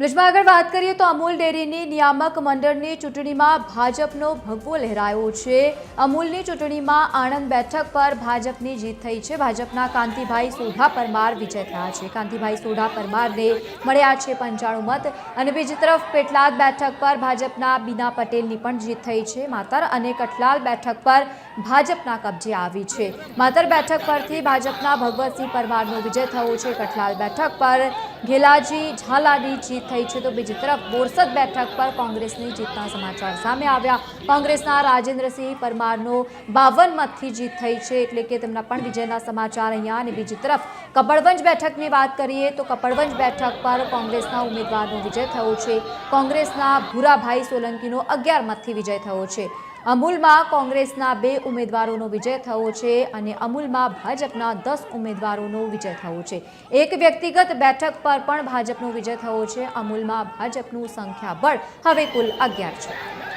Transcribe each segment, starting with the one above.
બ્રિજમાં આગળ વાત કરીએ તો અમૂલ ડેરીની નિયામક મંડળની ચૂંટણીમાં ભાજપનો ભગવો લહેરાયો છે. અમૂલની ચૂંટણીમાં આણંદ બેઠક પર ભાજપની જીત થઈ છે. ભાજપના કાંતિભાઈ સોઢા પરમાર વિજય થયા છે. કાંતિભાઈ સોઢા પરમારને મળ્યા છે પંચાણું મત અને બીજી તરફ પેટલાદ બેઠક પર ભાજપના બીના પટેલની પણ જીત થઈ છે. માતર અને કઠલાલ બેઠક પર ભાજપના કબજે આવી છે. માતર બેઠક પરથી ભાજપના ભગવતસિંહ પરમારનો વિજય થયો છે. કઠલાલ બેઠક પર ઘેલાજી ઝાલાની જીત થઈ છે તો બીજી તરફ બોરસદ બેઠક પર કોંગ્રેસની જીતના સમાચાર સામે આવ્યા. કોંગ્રેસના રાજેન્દ્રસિંહ પરમારનો બાવન મતથી જીત થઈ છે એટલે કે તેમના પણ વિજયના સમાચાર અહીંયા. અને બીજી તરફ કપડવંજ બેઠકની વાત કરીએ તો કપડવંજ બેઠક પર કોંગ્રેસના ઉમેદવારનો વિજય થયો છે. કોંગ્રેસના ભૂરાભાઈ સોલંકીનો અગિયાર મતથી વિજય થયો છે. અમૂલમાં કોંગ્રેસના બે ઉમેદવારોનો વિજય થયો છે અને અમૂલમાં ભાજપના દસ ઉમેદવારોનો વિજય થયો છે. એક વ્યક્તિગત બેઠક પર પણ ભાજપનો વિજય થયો છે. અમૂલમાં ભાજપનું સંખ્યાબળ હવે કુલ અગિયાર છે.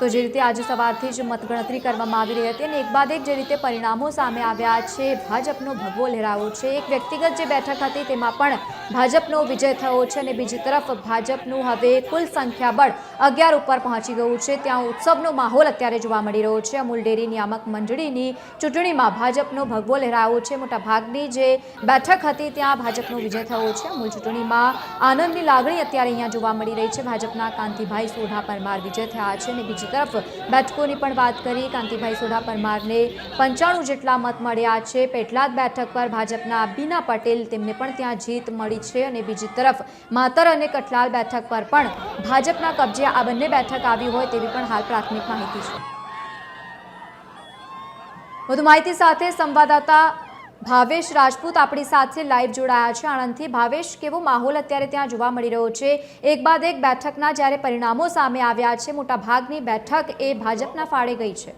તો જે રીતે આજે સવારથી જ મતગણતરી કરવામાં આવી રહી હતી અને એક બાદ એક જે રીતે પરિણામો સામે આવ્યા છે, ભાજપનો ભગવો લહેરાવો છે. એક વ્યક્તિગત જે બેઠક હતી તેમાં પણ ભાજપનો વિજય થયો છે અને બીજી તરફ ભાજપનું હવે કુલ સંખ્યાબળ અગિયાર ઉપર પહોંચી ગયું છે. ત્યાં ઉત્સવનો માહોલ અત્યારે જોવા મળી રહ્યો છે. અમૂલ ડેરી નિયામક મંડળીની ચૂંટણીમાં ભાજપનો ભગવો લહેરાયો છે. મોટા ભાગની જે બેઠક હતી ત્યાં ભાજપનો વિજય થયો છે. અમૂલ ચૂંટણીમાં આનંદની લાગણી અત્યારે અહીંયા જોવા મળી રહી છે. ભાજપના કાંતિભાઈ સોઢા પરમાર વિજય થયા છે અને બીજી તરફ બેઠકોની પણ વાત કરી. કાંતિભાઈ સોઢા પરમારને પંચાણું જેટલા મત મળ્યા છે. પેટલાદ બેઠક પર ભાજપના બીના પટેલ તેમને પણ ત્યાં જીત મળી છે અને બીજી તરફ માતર અને કઠલાલ બેઠક પર પણ ભાજપના કબજે આ બંને બેઠક આવી હોય તેવી પણ હાલ પ્રાથમિક માહિતી છે. વધુ માહિતી સાથે સંવાદદાતા ભાવેશ રાજપૂત આપણી સાથે લાઈવ જોડાયા છે. આણંદથી ભાવેશ, કેવો માહોલ અત્યારે ત્યાં જોવા મળી રહ્યો છે? એક બાદ એક બેઠકના જ્યારે પરિણામો સામે આવ્યા છે મોટા ભાગની બેઠક એ ભાજપના ફાળે ગઈ છે.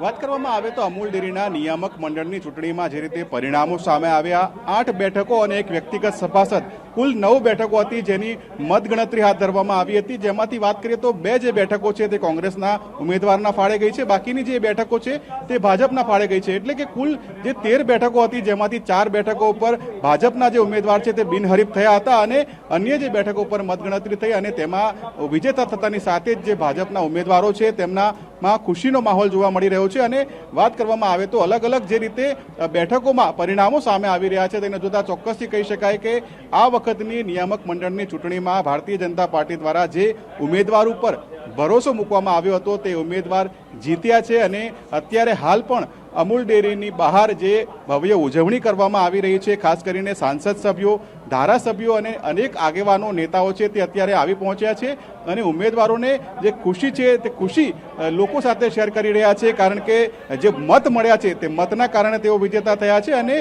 વાત કરવામાં આવે તો અમૂલ ડેરીના નિયામક મંડળની ચૂંટણીમાં જે રીતે પરિણામો સામે આવ્યા, આઠ બેઠકો અને એક વ્યક્તિગત સભાસદ કુલ નવ બેઠકો હતી જેની મતગણતરી હાથ ધરવામાં આવી હતી. જેમાંથી વાત કરીએ તો બે જે બેઠકો છે તે કોંગ્રેસના ઉમેદવારના ફાળે ગઈ છે. બાકીની જે બેઠકો છે તે ભાજપના ફાળે ગઈ છે. એટલે કે કુલ જે તેર બેઠકો હતી જેમાંથી ચાર બેઠકો ઉપર ભાજપના જે ઉમેદવાર છે તે બિનહરીફ થયા હતા અને અન્ય જે બેઠકો ઉપર મતગણતરી થઈ અને તેમાં વિજેતા થતાની સાથે જ જે ભાજપના ઉમેદવારો છે તેમના માં ખુશીનો માહોલ જોવા મળી રહ્યો છે. અને વાત કરવામાં આવે તો અલગ અલગ જે રીતે બેઠકોમાં પરિણામો સામે આવી રહ્યા છે તેને જોતા ચોક્કસથી કહી શકાય કે આ વખતની નિયામક મંડળની ચૂંટણીમાં ભારતીય જનતા પાર્ટી દ્વારા જે ઉમેદવાર ઉપર ભરોસો મૂકવામાં આવ્યો હતો તે ઉમેદવાર જીત્યા છે અને અત્યારે હાલ પણ અમૂલ ડેરીની બહાર જે ભવ્ય ઉજવણી કરવામાં આવી રહી છે, ખાસ કરીને સાંસદ સભ્યો ધારાસભ્યો અને અનેક આગેવાનો, નેતાઓ છે તે અત્યારે આવી પહોંચ્યા છે અને ઉમેદવારોને જે ખુશી છે તે ખુશી લોકો સાથે શેર કરી રહ્યા છે કારણ કે જે મત મળ્યા છે તે મતના કારણે તેઓ વિજેતા થયા છે અને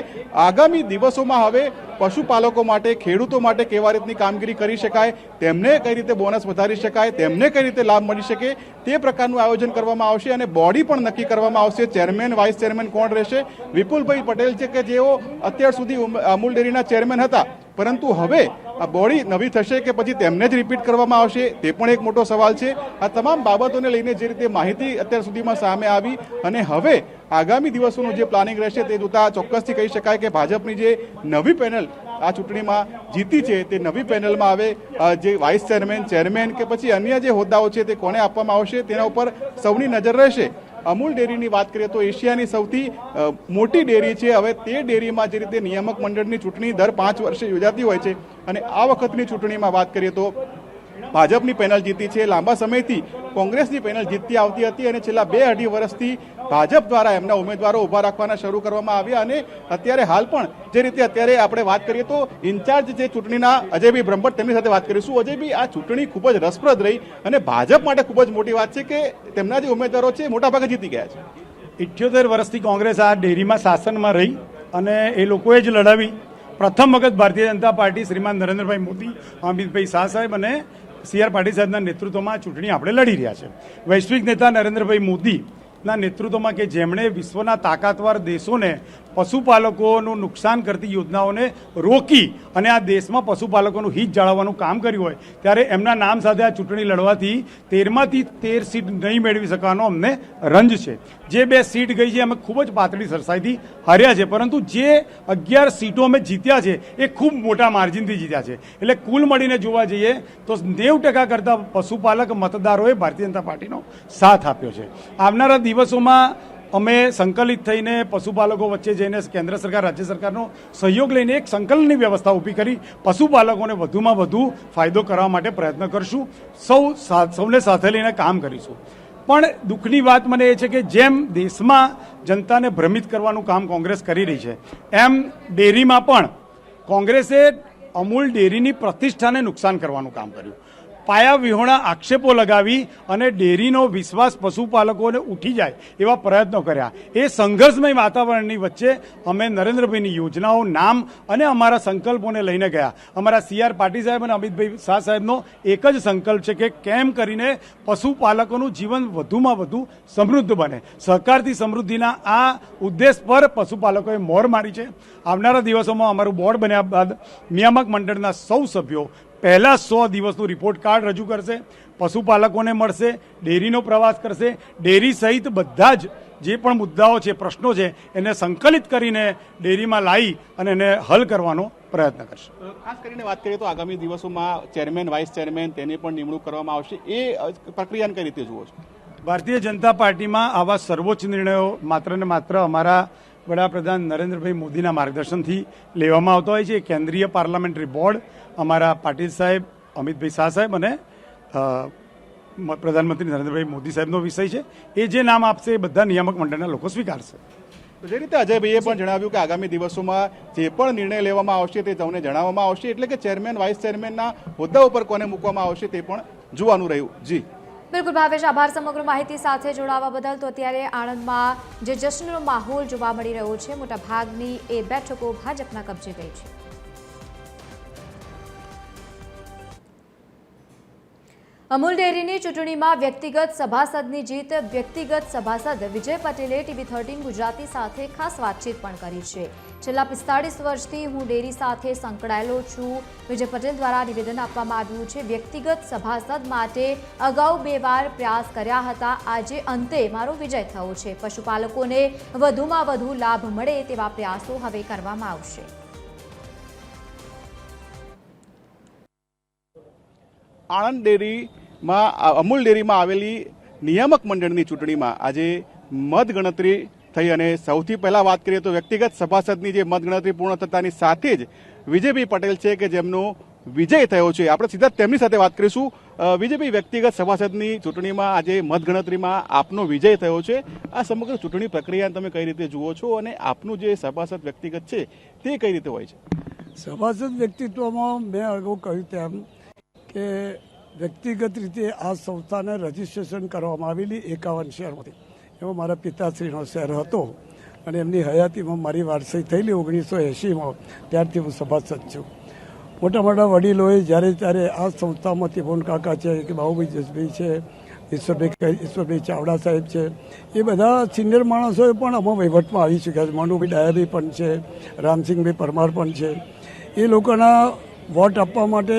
આગામી દિવસોમાં હવે પશુપાલકો માટે, ખેડૂતો માટે કેવા રીતની કામગીરી કરી શકાય, તેમને કઈ રીતે બોનસ વધારી શકાય, તેમને કઈ રીતે લાભ મળી શકે તે પ્રકારનું આયોજન કરવામાં આવશે અને બોડી પણ નક્કી કરવામાં આવશે. ચેરમેન, વાઇસ ચેરમેન કોણ રહેશે? વિપુલભાઈ પટેલ છે કે જેઓ અત્યાર સુધી અમૂલ ડેરીના ચેરમેન હતા. પરંતુ હવે આ બોડી નવી થશે કે પછી તેમને જ રિપીટ કરવામાં આવશે, તે પણ એક મોટો સવાલ છે. આ તમામ બાબતોને લઈને જે રીતે માહિતી અત્યાર સુધીમાં સામે આવી અને હવે આગામી દિવસોનું જે પ્લાનિંગ રહેશે તે જોતા ચોક્કસથી કહી શકાય કે ભાજપની જે નવી પેનલ આ ચૂંટણીમાં જીતી છે, તે નવી પેનલમાં આવે. જે વાઇસ ચેરમેન ચેરમેન કે પછી અન્ય જે હોદ્દાઓ છે તે કોને આપવામાં આવશે તેના ઉપર સૌની નજર રહેશે. અમૂલ ડેરીની વાત કરીએ તો એશિયાની સૌથી મોટી ડેરી છે. હવે તે ડેરીમાં જે રીતે નિયામક મંડળની ચૂંટણી દર પાંચ વર્ષે યોજાતી હોય છે અને આ વખતની ચૂંટણીમાં વાત કરીએ તો ભાજપની પેનલ જીતી છે. લાંબા સમયથી કોંગ્રેસની પેનલ જીતતી આવતી હતી અને છેલ્લા બે અઢી વર્ષથી ભાજપ દ્વારા એમના ઉમેદવારો ઊભા રાખવાના શરૂ કરવામાં આવ્યા અને અત્યારે હાલ પણ જે રીતે અત્યારે આપણે વાત કરીએ તો ઇન્ચાર્જ જે ચૂંટણીના અજયભાઈ બ્રહ્મભટ્ટ તેમની સાથે વાત કરીશું. અજયભાઈ આ ચૂંટણી ખૂબ જ રસપ્રદ રહી અને ભાજપ માટે ખૂબ જ મોટી વાત છે કે તેમના જે ઉમેદવારો છે મોટાભાગે જીતી ગયા છે. ઇઠ્યોતેર વર્ષથી કોંગ્રેસ આ ડેરીમાં શાસનમાં રહી અને એ લોકોએ જ લડાવી. પ્રથમ વખત ભારતીય જનતા પાર્ટી શ્રીમાન નરેન્દ્રભાઈ મોદી, અમિતભાઈ શાહ સાહેબ અને સી આર પાટીલ સાહેબના નેતૃત્વમાં ચૂંટણી આપણે લડી રહ્યા છે. વૈશ્વિક નેતા નરેન્દ્રભાઈ મોદી ના નેતૃત્વમાં કે જેમણે વિશ્વના તાકાતવાર દેશોને પશુપાલકોનું નુકસાન કરતી યોજનાઓને રોકી અને આ દેશમાં પશુપાલકોનું હિત જાળવવાનું કામ કર્યું હોય, ત્યારે એમના નામ સાથે આ ચૂંટણી લડવાથી તેરમાંથી તેર સીટ નહીં મેળવી શકવાનો અમને રંજ છે. જે બે સીટ ગઈ છે, અમે ખૂબ જ પાતળી સરસાઈથી હાર્યા છે, પરંતુ જે અગિયાર સીટો અમે જીત્યા છે, એ ખૂબ મોટા માર્જિનથી જીત્યા છે. એટલે કુલ મળીને જોવા જઈએ, તો નેવ ટકા કરતાં પશુપાલક મતદારોએ ભારતીય જનતા પાર્ટીનો સાથ આપ્યો છે. આવનારા દિવસોમાં અમે સંકલિત થઈને પશુપાલકો વચ્ચે જઈને કેન્દ્ર સરકાર, રાજ્ય સરકારનો સહયોગ લઈને એક સંકલનની વ્યવસ્થા ઊભી કરી પશુપાલકોને વધુમાં વધુ ફાયદો કરવા માટે પ્રયત્ન કરશું. સૌ સૌને સાથે લઈને કામ કરીશું. પણ દુઃખની વાત મને એ છે કે જેમ દેશમાં જનતાને ભ્રમિત કરવાનું કામ કોંગ્રેસ કરી રહી છે, એમ ડેરીમાં પણ કોંગ્રેસે અમૂલ ડેરીની પ્રતિષ્ઠાને નુકસાન કરવાનું કામ કર્યું. પાયા વિહોણા આક્ષેપો લગાવી અને ડેરીનો વિશ્વાસ પશુપાલકોને ઉઠી જાય એવા પ્રયત્નો કર્યા. એ સંઘર્ષમય વાતાવરણની વચ્ચે અમે નરેન્દ્રભાઈની યોજનાઓ, નામ અને અમારા સંકલ્પોને લઈને ગયા. અમારા સીઆર પાટીલ સાહેબ અને અમિતભાઈ શાહ સાહેબનો એક જ સંકલ્પ છે કે કેમ કરીને પશુપાલકોનું જીવન વધુમાં વધુ સમૃદ્ધ બને. સહકારથી સમૃદ્ધિના આ ઉદ્દેશ પર પશુપાલકોએ મોર મારી છે. આવનારા દિવસોમાં અમારું બોર્ડ બન્યા બાદ નિયામક મંડળના સૌ સભ્યો પહેલા સો દિવસનું રિપોર્ટ કાર્ડ રજૂ કરશે પશુપાલકોને મળશે ડેરીનો પ્રવાસ કરશે ડેરી સહિત બધા જ જે પણ મુદ્દાઓ છે પ્રશ્નો છે એને સંકલિત કરીને ડેરીમાં લાવી અને એને હલ કરવાનો પ્રયત્ન કરશે. ખાસ કરીને વાત કરીએ તો આગામી દિવસોમાં ચેરમેન વાઇસ ચેરમેન તેની પણ નિમણૂક કરવામાં આવશે. એ પ્રક્રિયાને કઈ રીતે જુઓ છો? ભારતીય જનતા પાર્ટીમાં આવા સર્વોચ્ચ નિર્ણયો માત્ર ને માત્ર અમારા વડાપ્રધાન નરેન્દ્રભાઈ મોદીના માર્ગદર્શનથી લેવામાં આવતો હોય છે. કેન્દ્રીય પાર્લામેન્ટરી બોર્ડ અમારા પાટીલ સાહેબ અમિતભાઈ શાહ સાહેબ અને પ્રધાનમંત્રી નરેન્દ્રભાઈ મોદી સાહેબનો વિષય છે. એ જે નામ આપશે એ બધા નિયામક મંડળના લોકો સ્વીકારશે. જે રીતે અજયભાઈએ પણ જણાવ્યું કે આગામી દિવસોમાં જે પણ નિર્ણય લેવામાં આવશે તે તમને જણાવવામાં આવશે એટલે કે ચેરમેન વાઇસ ચેરમેનના હોદ્દા ઉપર કોને મૂકવામાં આવશે તે પણ જોવાનું રહ્યું. જી. બિલકુલ ભાવેશ આભાર સમગ્ર માહિતી સાથે જોડાવા બદલ. તો અત્યારે આણંદમાં જે જશ્નનો માહોલ જોવા મળી રહ્યો છે મોટા ભાગની એ બેઠકો ભાજપના કબજે ગઈ છે. અમૂલ ડેરીની ચૂંટણીમાં વ્યક્તિગત સભાસદની જીત, વ્યક્તિગત સભાસદ વિજય પટેલે ટીવી થર્ટીન ગુજરાતી સાથે ખાસ વાતચીત પણ કરી છે. છેલ્લા પિસ્તાળીસ વર્ષથી હું ડેરી સાથે સંકળાયેલો છું. વિજય પટેલ દ્વારા નિવેદન આપવામાં આવ્યું છે, વ્યક્તિગત સભાસદ માટે અગાઉ બે વાર પ્રયાસ કર્યા હતા. આજે અંતે મારો વિજય થયો છે. પશુપાલકોને વધુમાં વધુ લાભ મળે તેવા પ્રયાસો હવે કરવામાં આવશે. આણંદ ડેરીમાં અમૂલ ડેરીમાં આવેલી નિયામક મંડળની ચૂંટણીમાં આજે મતગણતરી થઈ અને સૌથી પહેલા વાત કરીએ તો વ્યક્તિગત સભાસદની જે મતગણતરી પૂર્ણ થતાની સાથે જ વિજયભાઈ પટેલ છે કે જેમનો વિજય થયો છે. આપણે સીધા તેમની સાથે વાત કરીશું. વિજયભાઈ, વ્યક્તિગત સભાસદની ચૂંટણીમાં આજે મતગણતરીમાં આપનો વિજય થયો છે. આ સમગ્ર ચૂંટણી પ્રક્રિયાને તમે કઈ રીતે જુઓ છો અને આપનું જે સભાસદ વ્યક્તિગત છે તે કઈ રીતે હોય છે? સભાસદ વ્યક્તિત્વમાં મેં અગાઉ કહ્યું તેમ કે વ્યક્તિગત રીતે આ સંસ્થાને રજીસ્ટ્રેશન કરવામાં આવેલી એકાવન શહેરમાંથી. એમાં મારા પિતાશ્રીનો શહેર હતો અને એમની હયાતીમાં મારી વારસાઈ થયેલી ઓગણીસો એંશીમાં. ત્યારથી હું સભાસદ છું. મોટા મોટા વડીલોએ જ્યારે ત્યારે આ સંસ્થામાંથી ભોન કાકા છે કે બાહુભાઈ જસભાઈ છે, ઈશ્વરભાઈ ઈશ્વરભાઈ ચાવડા સાહેબ છે, એ બધા સિનિયર માણસોએ પણ આમાં વહીવટમાં આવી ચૂક્યા છે. મનુભાઈ ડાયાભાઈ પણ છે, રામસિંહભાઈ પરમાર પણ છે. એ લોકોના વોટ આપવા માટે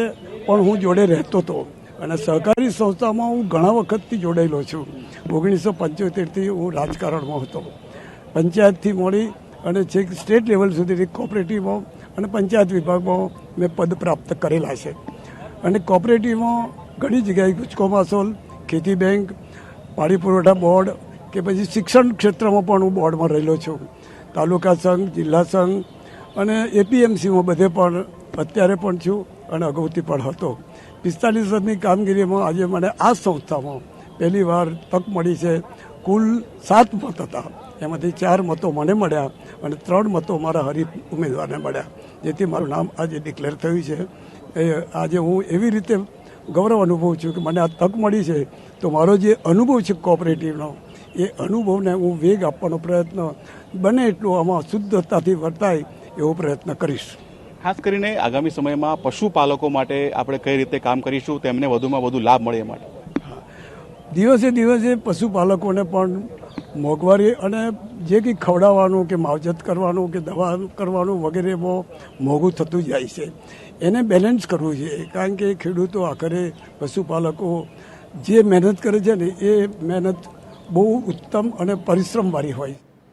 પણ હું જોડે રહેતો હતો અને સહકારી સંસ્થામાં હું ઘણા વખતથી જોડાયેલો છું. ઓગણીસો પંચોતેરથી હું રાજકારણમાં હતો. પંચાયતથી મળી અને છેક સ્ટેટ લેવલ સુધી કોઓપરેટિવમાં અને પંચાયત વિભાગમાં મેં પદ પ્રાપ્ત કરેલા છે. અને કોઓપરેટિવમાં ઘણી જગ્યાએ ગુજકો માસોલ ખેતી બેંક, પાણી પુરવઠા બોર્ડ કે પછી શિક્ષણ ક્ષેત્રમાં પણ હું બોર્ડમાં રહેલો છું. તાલુકા સંઘ, જિલ્લા સંઘ અને એપીએમસીમાં બધે પણ અત્યારે પણ છું. અને અગાઉથી પણ હતો. પિસ્તાલીસ વર્ષની કામગીરીમાં આજે મને આ સંસ્થામાં પહેલી વાર તક મળી છે. કુલ સાત મત હતા. એમાંથી ચાર મતો મને મળ્યા અને ત્રણ મતો મારા હરીફ ઉમેદવારને મળ્યા, જેથી મારું નામ આજે ડિક્લેર થયું છે. એ આજે હું એવી રીતે ગૌરવ અનુભવું છું કે મને આ તક મળી છે. તો મારો જે અનુભવ છે કોઓપરેટિવનો એ અનુભવને હું વેગ આપવાનો પ્રયત્ન બને એટલું આમાં શુદ્ધતાથી વર્તાય એવો પ્રયત્ન કરીશ. ખાસ કરીને આગામી સમયમાં પશુપાલકો માટે આપણે કઈ રીતે કામ કરીશું તેમને વધુમાં વધુ લાભ મળે એ માટે. દિવસે દિવસે પશુપાલકોને પણ મોંઘવારી અને જે કંઈ ખવડાવવાનું કે માવજત કરવાનું કે દવા કરવાનું વગેરે બહુ મોંઘું થતું જાય છે. એને બેલેન્સ કરવું છે. કારણ કે ખેડૂતો આખરે પશુપાલકો જે મહેનત કરે છે ને એ મહેનત બહુ ઉત્તમ અને પરિશ્રમવાળી હોય.